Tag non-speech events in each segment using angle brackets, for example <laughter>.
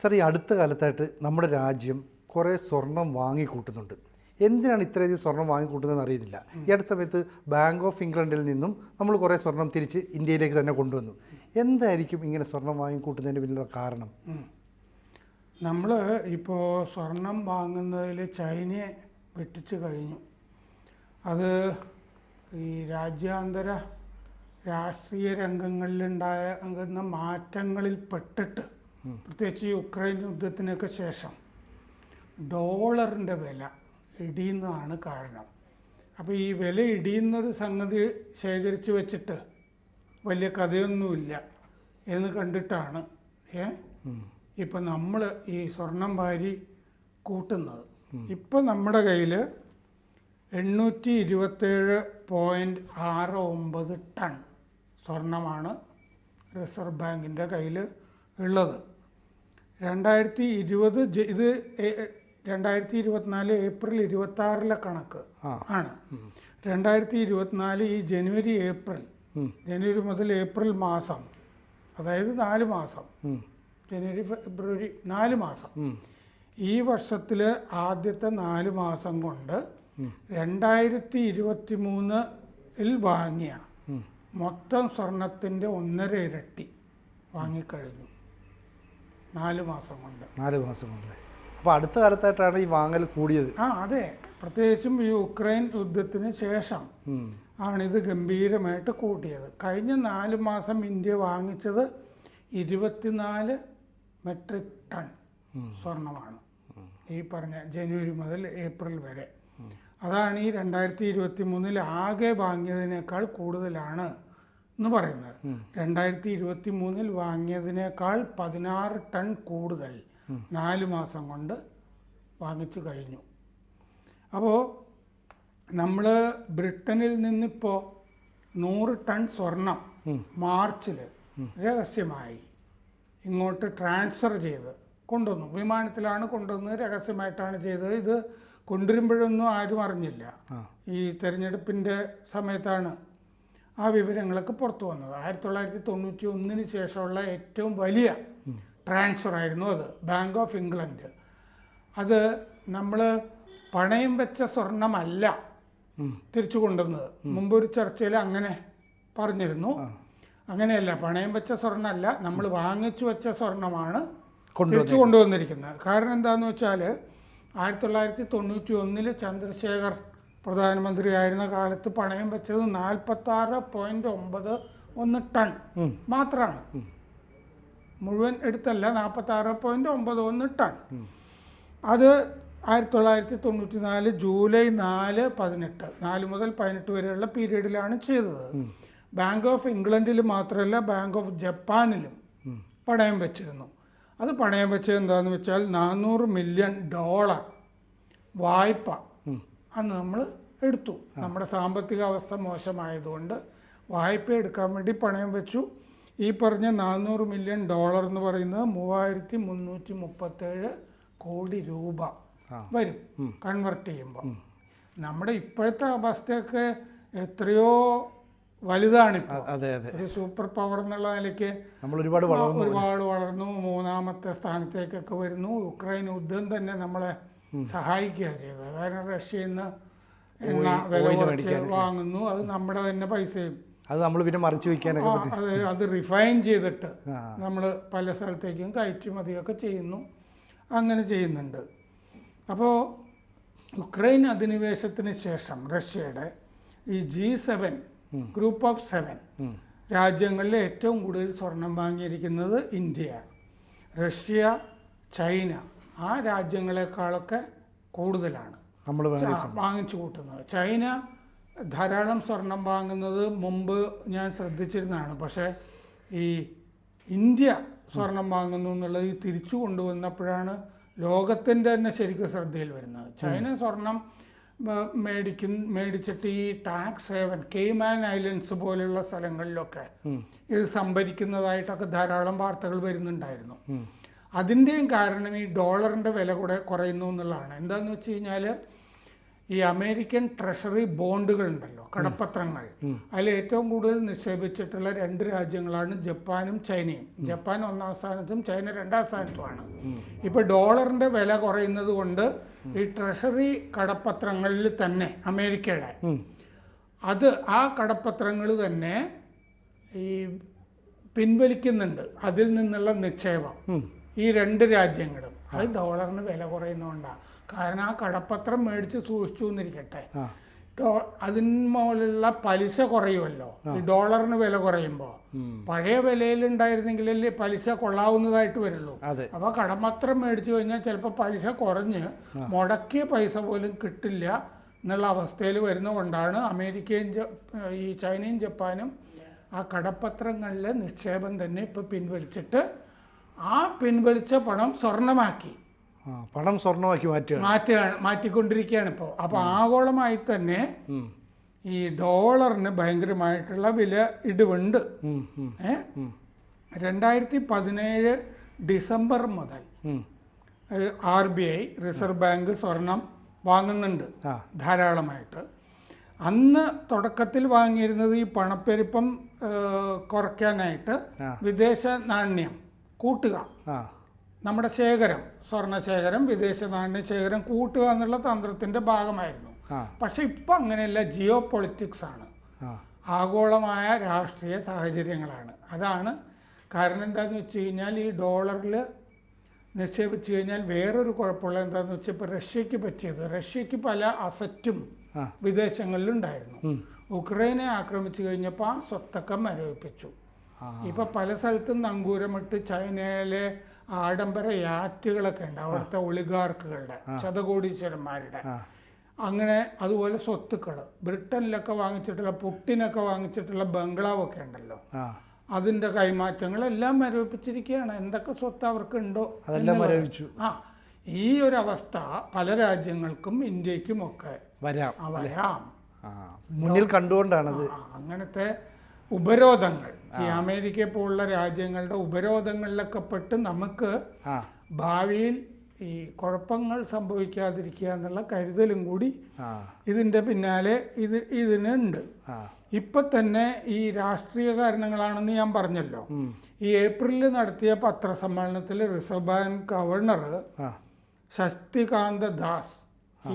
Sir ഈ അടുത്ത കാലത്തായിട്ട് നമ്മുടെ രാജ്യം കുറേ സ്വർണം വാങ്ങിക്കൂട്ടുന്നുണ്ട്. എന്തിനാണ് ഇത്രയധികം സ്വർണം വാങ്ങിക്കൂട്ടുന്നതെന്ന് അറിയുന്നില്ല ഈ അടുത്ത സമയത്ത് ബാങ്ക് ഓഫ് ഇംഗ്ലണ്ടിൽ നിന്നും നമ്മൾ കുറേ സ്വർണം തിരിച്ച് ഇന്ത്യയിലേക്ക് തന്നെ കൊണ്ടുവന്നു. എന്തായിരിക്കും ഇങ്ങനെ സ്വർണം വാങ്ങിക്കൂട്ടുന്നതിന്റെ പിന്നിലുള്ള കാരണം? നമ്മൾ ഇപ്പോൾ സ്വർണം വാങ്ങുന്നതിൽ ചൈനയെ വെട്ടിച്ച് കഴിഞ്ഞു. അത് ഈ രാജ്യാന്തര രാഷ്ട്രീയ രംഗങ്ങളിലുണ്ടായ മാറ്റങ്ങളിൽ പെട്ടിട്ട് പ്രത്യേകിച്ച് യുക്രൈൻ യുദ്ധത്തിനൊക്കെ ശേഷം ഡോളറിന്റെ വില ഇടിയുന്നതാണ് കാരണം. അപ്പോൾ ഈ വില ഇടിയുന്നൊരു സംഗതി ശേഖരിച്ച് വെച്ചിട്ട് വലിയ കഥയൊന്നുമില്ല എന്ന് കണ്ടിട്ടാണ് ഏ? ഇപ്പം നമ്മൾ ഈ സ്വർണം വാരി കൂട്ടുന്നത്. ഇപ്പം നമ്മുടെ കയ്യിൽ എണ്ണൂറ്റി ഇരുപത്തേഴ് പോയിന്റ് ആറ് ഒമ്പത് ടൺ സ്വർണമാണ് റിസർവ് ബാങ്കിന്റെ കയ്യിൽ ഉള്ളത്. രണ്ടായിരത്തി ഇരുപത് ഇത് രണ്ടായിരത്തി ഇരുപത്തിനാല് ഏപ്രിൽ ഇരുപത്തി ആറിലെ കണക്ക് ആണ്. രണ്ടായിരത്തി ഇരുപത്തിനാല് ഈ ജനുവരി ഏപ്രിൽ ജനുവരി മുതൽ ഏപ്രിൽ മാസം അതായത് നാല് മാസം. ജനുവരി ഫെബ്രുവരി നാല് മാസം. ഈ വർഷത്തിൽ ആദ്യത്തെ നാല് മാസം കൊണ്ട് രണ്ടായിരത്തി ഇരുപത്തി മൂന്നിൽ വാങ്ങിയ. മൊത്തം സ്വർണത്തിന്റെ ഒന്നര ഇരട്ടി വാങ്ങിക്കഴിഞ്ഞു. നാല് മാസം കൊണ്ട്. നാല് മാസം കൊണ്ട്. അപ്പോൾ അടുത്ത കാലത്തായിട്ടാണ് ഈ വാങ്ങൽ കൂടിയത്. ആ അതെ. പ്രത്യേകിച്ചും ഈ ഉക്രൈൻ യുദ്ധത്തിന് ശേഷം ആണിത് ഗംഭീരമായിട്ട് കൂട്ടിയത്. കഴിഞ്ഞ നാല് മാസം ഇന്ത്യ വാങ്ങിച്ചത് ഇരുപത്തിനാല് മെട്രിക് ടൺ സ്വർണമാണ്. ഈ പറഞ്ഞ ജനുവരി മുതൽ ഏപ്രിൽ വരെ. അതാണ് ഈ രണ്ടായിരത്തി ഇരുപത്തി മൂന്നിൽ ആകെ വാങ്ങിയതിനേക്കാൾ കൂടുതലാണ്. എന്ന് പറയുന്നത്. രണ്ടായിരത്തി ഇരുപത്തി മൂന്നിൽ വാങ്ങിയതിനേക്കാൾ പതിനാറ് ടൺ കൂടുതൽ നാല് മാസം കൊണ്ട് വാങ്ങിച്ചു കഴിഞ്ഞു. അപ്പോൾ നമ്മൾ ബ്രിട്ടനിൽ നിന്നിപ്പോൾ നൂറ് ടൺ സ്വർണം മാർച്ചിൽ രഹസ്യമായി ഇങ്ങോട്ട് ട്രാൻസ്ഫർ ചെയ്ത് കൊണ്ടുവന്നു. വിമാനത്തിലാണ് കൊണ്ടുവന്നത് രഹസ്യമായിട്ടാണ് ചെയ്തത്. ഇത് കൊണ്ടുവരുമ്പോഴൊന്നും ആരും അറിഞ്ഞില്ല. ഈ തെരഞ്ഞെടുപ്പിന്റെ സമയത്താണ് ആ വിവരങ്ങളൊക്കെ പുറത്തു വന്നത്. ആയിരത്തി തൊള്ളായിരത്തി തൊണ്ണൂറ്റി ഒന്നിന് ശേഷമുള്ള ഏറ്റവും വലിയ ട്രാൻസ്ഫർ ആയിരുന്നു അത്. ബാങ്ക് ഓഫ് ഇംഗ്ലണ്ട് അത് നമ്മൾ പണയം വെച്ച സ്വർണമല്ല. തിരിച്ചു കൊണ്ടുവന്നത്. മുമ്പ് ഒരു ചർച്ചയിൽ അങ്ങനെ പറഞ്ഞിരുന്നു. അങ്ങനെയല്ല പണയം വെച്ച സ്വർണമല്ല നമ്മൾ വാങ്ങിച്ചു വെച്ച സ്വർണമാണ് തിരിച്ചു കൊണ്ടുവന്നിരിക്കുന്നത്. കാരണം എന്താണെന്ന് വെച്ചാൽ ആയിരത്തി തൊള്ളായിരത്തി തൊണ്ണൂറ്റി ഒന്നിൽ ചന്ദ്രശേഖർ പ്രധാനമന്ത്രിയായിരുന്ന കാലത്ത് പണയം വെച്ചത് നാൽപ്പത്താറ് പോയിന്റ് ഒമ്പത് ഒന്ന് ടൺ മാത്രമാണ് മുഴുവൻ എടുത്തല്ല നാൽപ്പത്താറ് പോയിന്റ് ഒമ്പത് ഒന്ന് ടൺ. അത് ആയിരത്തി തൊള്ളായിരത്തി തൊണ്ണൂറ്റി നാല് ജൂലൈ നാല് പതിനെട്ട് നാല് മുതൽ പതിനെട്ട് വരെയുള്ള പീരീഡിലാണ് ചെയ്തത്. ബാങ്ക് ഓഫ് ഇംഗ്ലണ്ടിൽ മാത്രമല്ല ബാങ്ക് ഓഫ് ജപ്പാനിലും പണയം വെച്ചിരുന്നു. അത് പണയം വെച്ചത് എന്താണെന്ന് വെച്ചാൽ നാനൂറ് മില്യൺ ഡോളർ വായ്പ അന്ന് നമ്മൾ എടുത്തു. നമ്മുടെ സാമ്പത്തിക അവസ്ഥ മോശമായതുകൊണ്ട് വായ്പ എടുക്കാൻ വേണ്ടി പണയം വെച്ചു. ഈ പറഞ്ഞ നാനൂറ് മില്യൺ ഡോളർ എന്ന് പറയുന്നത് മൂവായിരത്തി മുന്നൂറ്റി മുപ്പത്തേഴ് കോടി രൂപ വരും കൺവെർട്ട് ചെയ്യുമ്പോൾ. നമ്മുടെ ഇപ്പോഴത്തെ അവസ്ഥയൊക്കെ എത്രയോ അതെ ഒരു സൂപ്പർ പവർ എന്നുള്ള നിലയ്ക്ക് നമ്മൾ ഒരുപാട് ഒരുപാട് വളർന്നു. മൂന്നാമത്തെ സ്ഥാനത്തേക്കൊക്കെ വരുന്നു. യുക്രൈൻ യുദ്ധം തന്നെ നമ്മളെ സഹായിക്കുക ചെയ്തത്. കാരണം റഷ്യയിൽ നിന്ന് എണ്ണ വില കുറച്ച് വാങ്ങുന്നു. അത് നമ്മുടെ തന്നെ പൈസയും. അത് നമ്മൾ പിന്നെ മറിച്ച് വയ്ക്കാനൊക്കെ ആ, അത് അത് റിഫൈൻ ചെയ്തിട്ട് നമ്മൾ പല സ്ഥലത്തേക്കും കയറ്റുമതിയൊക്കെ ചെയ്യുന്നു. അങ്ങനെ ചെയ്യുന്നുണ്ട്. അപ്പോൾ യുക്രൈൻ അധിനിവേശത്തിന് ശേഷം റഷ്യയുടെ ഈ G seven group of seven രാജ്യങ്ങളിൽ ഏറ്റവും കൂടുതൽ സ്വർണം വാങ്ങിയിരിക്കുന്നത് ഇന്ത്യയാണ്. റഷ്യ ചൈന ആ രാജ്യങ്ങളെക്കാളൊക്കെ കൂടുതലാണ്. നമ്മൾ വാങ്ങിച്ചു കൂട്ടുന്നത്. ചൈന ധാരാളം സ്വർണം വാങ്ങുന്നത് മുമ്പ് ഞാൻ ശ്രദ്ധിച്ചിരുന്നതാണ്. പക്ഷേ ഈ ഇന്ത്യ സ്വർണം വാങ്ങുന്നു എന്നുള്ളത് ഈ തിരിച്ചു കൊണ്ടുവന്നപ്പോഴാണ് ലോകത്തിന്റെ തന്നെ ശരിക്കും ശ്രദ്ധയിൽ വരുന്നത്. ചൈന സ്വർണം മേടിക്കും മേടിച്ചിട്ട് ഈ ടാക്സ് ഹേവൻ കെയ്മാൻ ഐലൻഡ്സ് പോലെയുള്ള സ്ഥലങ്ങളിലൊക്കെ ഇത് സംഭരിക്കുന്നതായിട്ടൊക്കെ ധാരാളം വാർത്തകൾ വരുന്നുണ്ടായിരുന്നു. അതിന്റെയും കാരണം ഈ ഡോളറിന്റെ വില കൂടെ കുറയുന്നു എന്നുള്ളതാണ്. എന്താണെന്ന് വെച്ച് കഴിഞ്ഞാൽ ഈ അമേരിക്കൻ ട്രഷറി ബോണ്ടുകൾ ഉണ്ടല്ലോ കടപ്പത്രങ്ങൾ. അതിൽ ഏറ്റവും കൂടുതൽ നിക്ഷേപിച്ചിട്ടുള്ള രണ്ട് രാജ്യങ്ങളാണ് ജപ്പാനും ചൈനയും. ജപ്പാൻ ഒന്നാം സ്ഥാനത്തും ചൈന രണ്ടാം സ്ഥാനത്തുമാണ്. ഇപ്പോൾ ഡോളറിന്റെ വില കുറയുന്നത് കൊണ്ട് ഈ ട്രഷറി കടപ്പത്രങ്ങളിൽ തന്നെ അമേരിക്കയുടെ അത് ആ കടപ്പത്രങ്ങൾ തന്നെ ഈ പിൻവലിക്കുന്നുണ്ട് അതിൽ നിന്നുള്ള നിക്ഷേപം. ഈ രണ്ട് രാജ്യങ്ങളും. അത് ഡോളറിന് വില കുറയുന്നതുകൊണ്ടാണ് കാരണം ആ കടപ്പത്രം മേടിച്ച് സൂക്ഷിച്ചു എന്നിരിക്കട്ടെ. അതിന്മോലുള്ള പലിശ കുറയുമല്ലോ. ഈ ഡോളറിന് വില കുറയുമ്പോൾ പഴയ വിലയിൽ ഉണ്ടായിരുന്നെങ്കിലല്ലേ പലിശ കൊള്ളാവുന്നതായിട്ട് വരുള്ളൂ. അപ്പോൾ കടപ്പത്രം മേടിച്ചു കഴിഞ്ഞാൽ ചിലപ്പോൾ പലിശ കുറഞ്ഞ് മുടക്കിയ പൈസ പോലും കിട്ടില്ല എന്നുള്ള അവസ്ഥയിൽ വരുന്നതുകൊണ്ടാണ് അമേരിക്കയും ഈ ചൈനയും ജപ്പാനും ആ കടപ്പത്രങ്ങളിലെ നിക്ഷേപം തന്നെ ഇപ്പോൾ പിൻവലിച്ചിട്ട് ആ പിൻവലിച്ച പണം സ്വർണമാക്കി. പണം സ്വർണമാക്കി മാറ്റി മാറ്റി മാറ്റിക്കൊണ്ടിരിക്കുകയാണ് ഇപ്പോൾ അപ്പോൾ ആഗോളമായി തന്നെ ഈ ഡോളറിന് ഭയങ്കരമായിട്ടുള്ള വില ഇടിവുണ്ട്. രണ്ടായിരത്തി പതിനേഴ് ഡിസംബർ മുതൽ. R B I Reserve Bank സ്വർണം വാങ്ങുന്നുണ്ട് ധാരാളമായിട്ട്. അന്ന് തുടക്കത്തിൽ വാങ്ങിയിരുന്നത് ഈ പണപ്പെരുപ്പം കുറയ്ക്കാനായിട്ട് വിദേശ നാണ്യം. കൂട്ടുക. നമ്മുടെ ശേഖരം സ്വർണശേഖരം വിദേശ നാണ്യ ശേഖരം കൂട്ടുക എന്നുള്ള തന്ത്രത്തിന്റെ ഭാഗമായിരുന്നു. പക്ഷെ ഇപ്പം അങ്ങനെയല്ല ജിയോ പൊളിറ്റിക്സ് ആണ് ആഗോളമായ രാഷ്ട്രീയ സാഹചര്യങ്ങളാണ്. അതാണ് കാരണം എന്താണെന്ന് വെച്ച് കഴിഞ്ഞാൽ ഈ ഡോളറിൽ നിക്ഷേപിച്ച് കഴിഞ്ഞാൽ വേറൊരു കുഴപ്പമുള്ള എന്താണെന്ന് വെച്ചാൽ ഇപ്പോൾ റഷ്യക്ക് പറ്റിയത്. റഷ്യക്ക് പല അസറ്റും വിദേശങ്ങളിലുണ്ടായിരുന്നു ഉക്രൈനെ ആക്രമിച്ചു കഴിഞ്ഞപ്പോൾ ആ സ്വത്തൊക്കെ മരവിപ്പിച്ചു. ഇപ്പൊ പല സ്ഥലത്തും നങ്കൂരമിട്ട് ചൈനയിലെ ആഡംബര യാറ്റുകളൊക്കെ ഉണ്ട് അവിടുത്തെ ഒളിഗാർക്കുകളുടെ ശതകോടീശ്വരന്മാരുടെ. അങ്ങനെ അതുപോലെ സ്വത്തുക്കൾ ബ്രിട്ടനിലൊക്കെ വാങ്ങിച്ചിട്ടുള്ള പുട്ടിനൊക്കെ വാങ്ങിച്ചിട്ടുള്ള ബംഗ്ലാവൊക്കെ ഉണ്ടല്ലോ. അതിന്റെ കൈമാറ്റങ്ങൾ കൈമാറ്റങ്ങളെല്ലാം മരവിപ്പിച്ചിരിക്കുകയാണ്. എന്തൊക്കെ സ്വത്ത് അവർക്ക് ഉണ്ടോ അതെല്ലാം മരവിച്ചു. ആ. ഈ ഒരു അവസ്ഥ പല രാജ്യങ്ങൾക്കും ഇന്ത്യക്കും ഒക്കെ വരാം. വരാം മുന്നിൽ കണ്ടുകൊണ്ടാണത്. അങ്ങനത്തെ ഉപരോധങ്ങൾ. ഈ അമേരിക്ക പോലുള്ള രാജ്യങ്ങളുടെ ഉപരോധങ്ങളിലൊക്കെ പെട്ട് നമുക്ക് ഭാവിയിൽ ഈ കുഴപ്പങ്ങൾ സംഭവിക്കാതിരിക്കുക എന്നുള്ള കരുതലും കൂടി ഇതിന്റെ ഇതിന്റെ പിന്നാലെ ഇത് ഇതിനുണ്ട് ഇപ്പം തന്നെ ഈ രാഷ്ട്രീയ കാരണങ്ങളാണെന്ന് ഞാൻ പറഞ്ഞല്ലോ. ഈ ഏപ്രിലിൽ നടത്തിയ പത്രസമ്മേളനത്തിൽ Reserve Bank governor Shaktikanta Das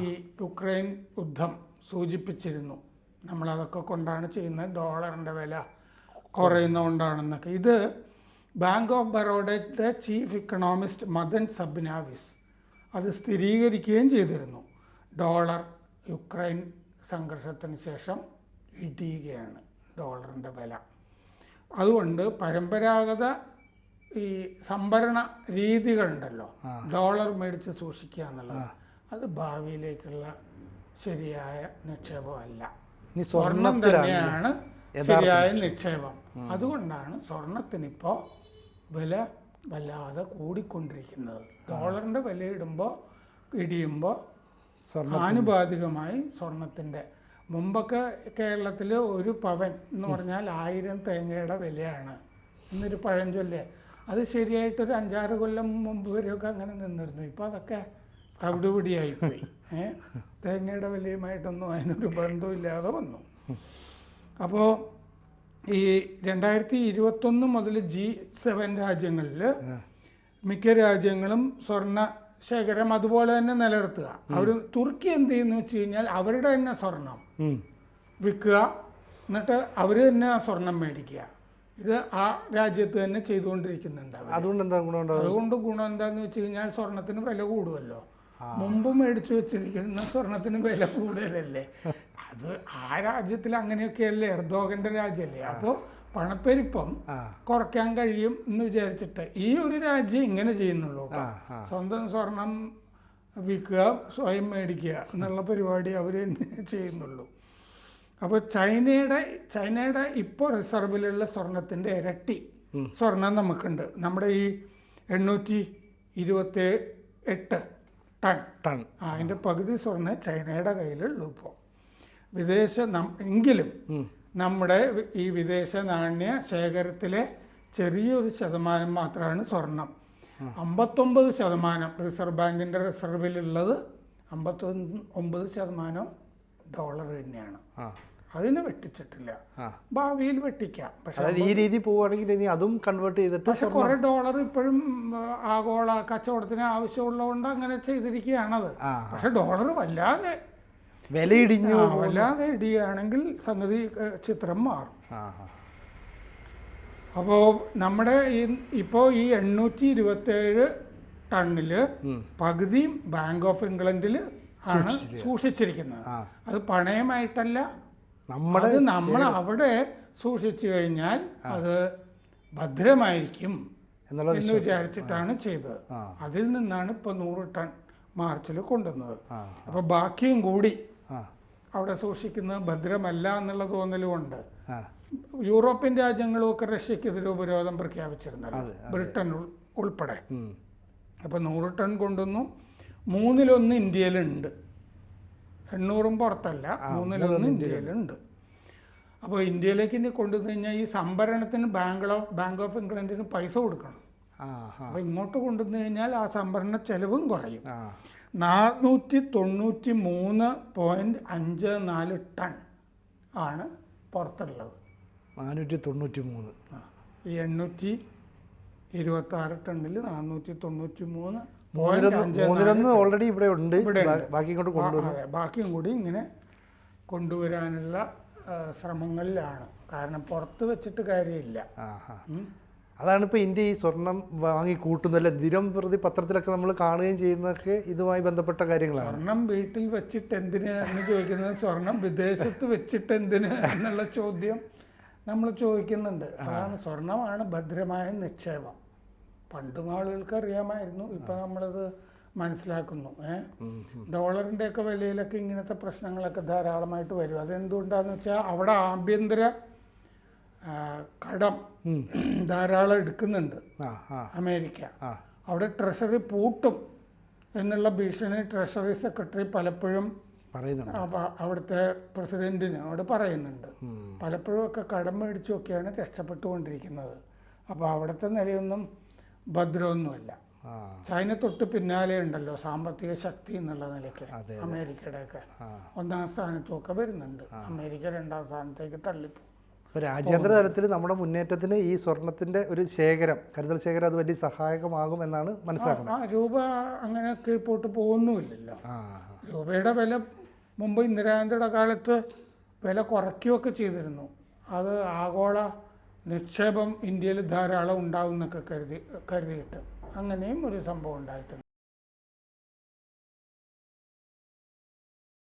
ഈ യുക്രൈൻ യുദ്ധം സൂചിപ്പിച്ചിരുന്നു. നമ്മളതൊക്കെ കൊണ്ടാണ് ചെയ്യുന്നത്. ഡോളറിന്റെ വില കുറയുന്നതുകൊണ്ടാണെന്നൊക്കെ ഇത് ബാങ്ക് ഓഫ് ബറോഡയുടെ ചീഫ് ഇക്കണോമിസ്റ്റ് മദൻ സബ്നാവിസ് അത് സ്ഥിരീകരിക്കുകയും ചെയ്തിരുന്നു. ഡോളർ യുക്രൈൻ സംഘർഷത്തിന് ശേഷം ഇടിയുകയാണ് ഡോളറിന്റെ വില. അതുകൊണ്ട് പരമ്പരാഗത ഈ സംഭരണ രീതികളുണ്ടല്ലോ. ഡോളർ മേടിച്ച് സൂക്ഷിക്കുക എന്നുള്ളത്. അത് ഭാവിയിലേക്കുള്ള ശരിയായ നിക്ഷേപമല്ല. ഇനി സ്വർണം തന്നെയാണ് ശരിയായ നിക്ഷേപം. അതുകൊണ്ടാണ് സ്വർണത്തിനിപ്പോൾ വില വല്ലാതെ കൂടിക്കൊണ്ടിരിക്കുന്നത്. ഡോളറിന്റെ വില ഇടുമ്പോൾ ഇടിയുമ്പോൾ സ്വർണാനുപാതികമായി ആനുപാതികമായി സ്വർണത്തിന്റെ. മുമ്പൊക്കെ കേരളത്തിൽ ഒരു പവൻ എന്ന് പറഞ്ഞാൽ ആയിരം തേങ്ങയുടെ വിലയാണ്. എന്നൊരു പഴഞ്ചൊല്ലേ. അത് ശരിയായിട്ടൊരു അഞ്ചാറ് കൊല്ലം മുമ്പ് വരെയൊക്കെ അങ്ങനെ നിന്നിരുന്നു. ഇപ്പോൾ അതൊക്കെ തവിടുപിടിയായിപ്പോയി. <laughs> ഏ? തേങ്ങയുടെ വിലയുമായിട്ടൊന്നും അതിനൊരു ബന്ധമില്ലാതെ വന്നു. അപ്പോൾ ഈ രണ്ടായിരത്തി ഇരുപത്തൊന്ന് മുതൽ ജി സെവൻ രാജ്യങ്ങളിൽ മിക്ക രാജ്യങ്ങളും സ്വർണ ശേഖരം അതുപോലെ തന്നെ നിലനിർത്തുക. അവർ തുർക്കി എന്ത് ചെയ്യുന്നു വെച്ച് കഴിഞ്ഞാൽ അവരുടെ തന്നെ സ്വർണം. വിൽക്കുക. എന്നിട്ട് അവർ തന്നെ ആ സ്വർണം മേടിക്കുക. ഇത് ആ രാജ്യത്ത് തന്നെ ചെയ്തുകൊണ്ടിരിക്കുന്നുണ്ട് അതുകൊണ്ട് എന്താ ഗുണം അതുകൊണ്ട് ഗുണം എന്താന്ന് വെച്ച് കഴിഞ്ഞാൽ സ്വർണത്തിന് വില കൂടുമല്ലോ മുമ്പ് മേടിച്ചു വെച്ചിരിക്കുന്ന സ്വർണത്തിന് വില കൂടുതലല്ലേ? അത് ആ രാജ്യത്തിൽ അങ്ങനെയൊക്കെയല്ലേ? എർദോഗന്റെ രാജ്യല്ലേ അപ്പോൾ പണപ്പെരുപ്പം കുറയ്ക്കാൻ കഴിയും എന്ന് വിചാരിച്ചിട്ട് ഈ ഒരു രാജ്യം ഇങ്ങനെ ചെയ്യുന്നുള്ളൂ സ്വന്തം സ്വർണം വിൽക്കുക സ്വയം മേടിക്കുക എന്നുള്ള പരിപാടി അവർ ചെയ്യുന്നുള്ളൂ. അപ്പോൾ ചൈനയുടെ ചൈനയുടെ ഇപ്പോൾ റിസർവിലുള്ള സ്വർണത്തിന്റെ ഇരട്ടി. സ്വർണം നമുക്കുണ്ട്. നമ്മുടെ ഈ എണ്ണൂറ്റി ഇരുപത്തി എട്ട് ടൺ. ടൺ. അതിന്റെ പകുതി സ്വർണം ചൈനയുടെ കയ്യിലുള്ളൂ ഇപ്പോൾ വിദേശ എങ്കിലും നമ്മുടെ ഈ വിദേശ നാണ്യ ശേഖരത്തിലെ ചെറിയൊരു ശതമാനം മാത്രമാണ് സ്വർണം അമ്പത്തൊമ്പത് ശതമാനം റിസർവ് ബാങ്കിന്റെ റിസർവിലുള്ളത് അമ്പത്തൊമ്പത് ശതമാനം ഡോളർ തന്നെയാണ്. അതിനെ വെട്ടിച്ചിട്ടില്ല. ഭാവിയിൽ വെട്ടിക്കാം. പക്ഷെ ഈ രീതി പോവുകയാണെങ്കിൽ ഇനി അതും കൺവേർട്ട് ചെയ്തിട്ട് പക്ഷെ കുറേ ഡോളർ ഇപ്പോഴും ആഗോള കച്ചവടത്തിന് ആവശ്യമുള്ളതുകൊണ്ട് അങ്ങനെ ചെയ്തിരിക്കുകയാണത്. പക്ഷെ ഡോളർ വല്ലാതെ വില ഇടിഞ്ഞു വല്ലാതെ ഇടിയാണെങ്കിൽ സംഗതി ചിത്രം മാറും. അപ്പോൾ നമ്മുടെ ഈ ഇപ്പോൾ ഈ എണ്ണൂറ്റി ഇരുപത്തേഴ് ടണ്ണിൽ ഉം. പകുതിയും ബാങ്ക് ഓഫ് ഇംഗ്ലണ്ടിൽ ആണ് സൂക്ഷിച്ചിരിക്കുന്നത്. അത് പണയമായിട്ടല്ല നമ്മുടെ നമ്മൾ അവിടെ സൂക്ഷിച്ചു കഴിഞ്ഞാൽ അത് ഭദ്രമായിരിക്കും എന്ന് വിചാരിച്ചിട്ടാണ് ചെയ്തത്. അതിൽ നിന്നാണ് ഇപ്പൊ നൂറ് ടൺ മാർച്ചിൽ കൊണ്ടുവന്നത്. അപ്പൊ ബാക്കിയും കൂടി അവിടെ സൂക്ഷിക്കുന്നത് ഭദ്രമല്ല എന്നുള്ള തോന്നലുമുണ്ട്. യൂറോപ്യൻ യൂറോപ്യൻ രാജ്യങ്ങളുമൊക്കെ റഷ്യക്കെതിരെ ഉപരോധം പ്രഖ്യാപിച്ചിരുന്നല്ലോ. ബ്രിട്ടൻ ഉൾപ്പെടെ. അപ്പൊ നൂറ് ടൺ കൊണ്ടുവന്നു. മൂന്നിലൊന്ന് ഇന്ത്യയിലുണ്ട്. എണ്ണൂറും പുറത്തല്ല. മൂന്നിലൊന്ന് ഇന്ത്യയിലുണ്ട്. അപ്പോൾ ഇന്ത്യയിലേക്ക് ഇനി കൊണ്ടുവന്നു കഴിഞ്ഞാൽ ഈ സംഭരണത്തിന് ബാങ്ക് ഓഫ് ബാങ്ക് ഓഫ് ഇംഗ്ലണ്ടിന് പൈസ കൊടുക്കണം. അപ്പോൾ ഇങ്ങോട്ട് കൊണ്ടുവന്നു കഴിഞ്ഞാൽ ആ സംഭരണ ചെലവും കുറയും. നാനൂറ്റി തൊണ്ണൂറ്റി മൂന്ന് പോയിന്റ് അഞ്ച് നാല് ടൺ ആണ് പുറത്തുള്ളത്. നാനൂറ്റി തൊണ്ണൂറ്റി മൂന്ന് ഈ എണ്ണൂറ്റി ഇരുപത്തി ടണ്ണിൽ നാനൂറ്റി തൊണ്ണൂറ്റി മൂന്ന് മൂന്നിലൊന്ന് ഓൾറെഡി ഇവിടെ ഉണ്ട്. ബാക്കി കൊണ്ടുവരും. ബാക്കിയും കൂടി ഇങ്ങനെ കൊണ്ടുവരാനുള്ള ശ്രമങ്ങളിലാണ്. കാരണം പുറത്ത് വെച്ചിട്ട് കാര്യമില്ല. അതാണ് ഇപ്പോൾ ഇന്ത്യ ഈ സ്വർണം വാങ്ങി കൂട്ടുന്നല്ല ദിനം പ്രതി പത്രത്തിലൊക്കെ നമ്മൾ കാണുകയും ചെയ്യുന്നതൊക്കെ ഇതുമായി ബന്ധപ്പെട്ട കാര്യങ്ങളാണ്. സ്വർണം വീട്ടിൽ വെച്ചിട്ട് എന്തിന് എന്ന് ചോദിക്കുന്നത്? സ്വർണം വിദേശത്ത് വെച്ചിട്ട് എന്തിന് എന്നുള്ള ചോദ്യം നമ്മൾ ചോദിക്കുന്നുണ്ട്. അതാണ് സ്വർണമാണ് ഭദ്രമായ നിക്ഷേപം. പണ്ടും ആളുകൾക്ക് അറിയാമായിരുന്നു ഇപ്പം നമ്മളത് മനസ്സിലാക്കുന്നു. ഏഹ് ഡോളറിന്റെ. ഡോളറിന്റെ ഒക്കെ വിലയിലൊക്കെ ഇങ്ങനത്തെ പ്രശ്നങ്ങളൊക്കെ ധാരാളമായിട്ട് വരും. അതെന്തുകൊണ്ടാന്ന് വെച്ചാൽ അവിടെ ആഭ്യന്തര കടം ധാരാളം എടുക്കുന്നുണ്ട്. അമേരിക്ക. അവിടെ ട്രഷറി പൂട്ടും എന്നുള്ള ഭീഷണി ട്രഷറി സെക്രട്ടറി പലപ്പോഴും പറയുന്നുണ്ട്. അവിടുത്തെ പ്രസിഡന്റിന് അവിടെ പറയുന്നുണ്ട്. പലപ്പോഴും ഒക്കെ കടം മേടിച്ചൊക്കെയാണ് രക്ഷപ്പെട്ടുകൊണ്ടിരിക്കുന്നത്. അപ്പോൾ അവിടുത്തെ നിലയൊന്നും ഭദ്രമൊന്നുമല്ല. ചൈന തൊട്ട് പിന്നാലെ ഉണ്ടല്ലോ സാമ്പത്തിക ശക്തി എന്നുള്ള നിലയ്ക്ക് അമേരിക്കയുടെ അമേരിക്കയുടെയൊക്കെ. ഒന്നാം സ്ഥാനത്തുമൊക്കെ വരുന്നുണ്ട്. അമേരിക്ക രണ്ടാം സ്ഥാനത്തേക്ക് തള്ളിപ്പോകും. ഇപ്പോൾ രാജ്യാന്തര തലത്തിൽ നമ്മുടെ മുന്നേറ്റത്തിന് ഈ സ്വർണത്തിന്റെ ഒരു ശേഖരം കരുതൽ ശേഖരം അത് വലിയ സഹായകമാകും എന്നാണ് മനസ്സിലാക്കുന്നത്. ആ രൂപ അങ്ങനെ കീഴ്പോട്ട് പോകുന്നുമില്ലല്ലോ. രൂപയുടെ വില മുമ്പ് ഇന്ദിരാഗാന്ധിയുടെ കാലത്ത് വില കുറയ്ക്കുകയൊക്കെ ചെയ്തിരുന്നു. അത് ആഗോള നിക്ഷേപം ഇന്ത്യയിൽ ധാരാളം ഉണ്ടാവും എന്നൊക്കെ കരുതി കരുതിയിട്ട് അങ്ങനെയും ഒരു സംഭവം ഉണ്ടായിട്ടുണ്ട്.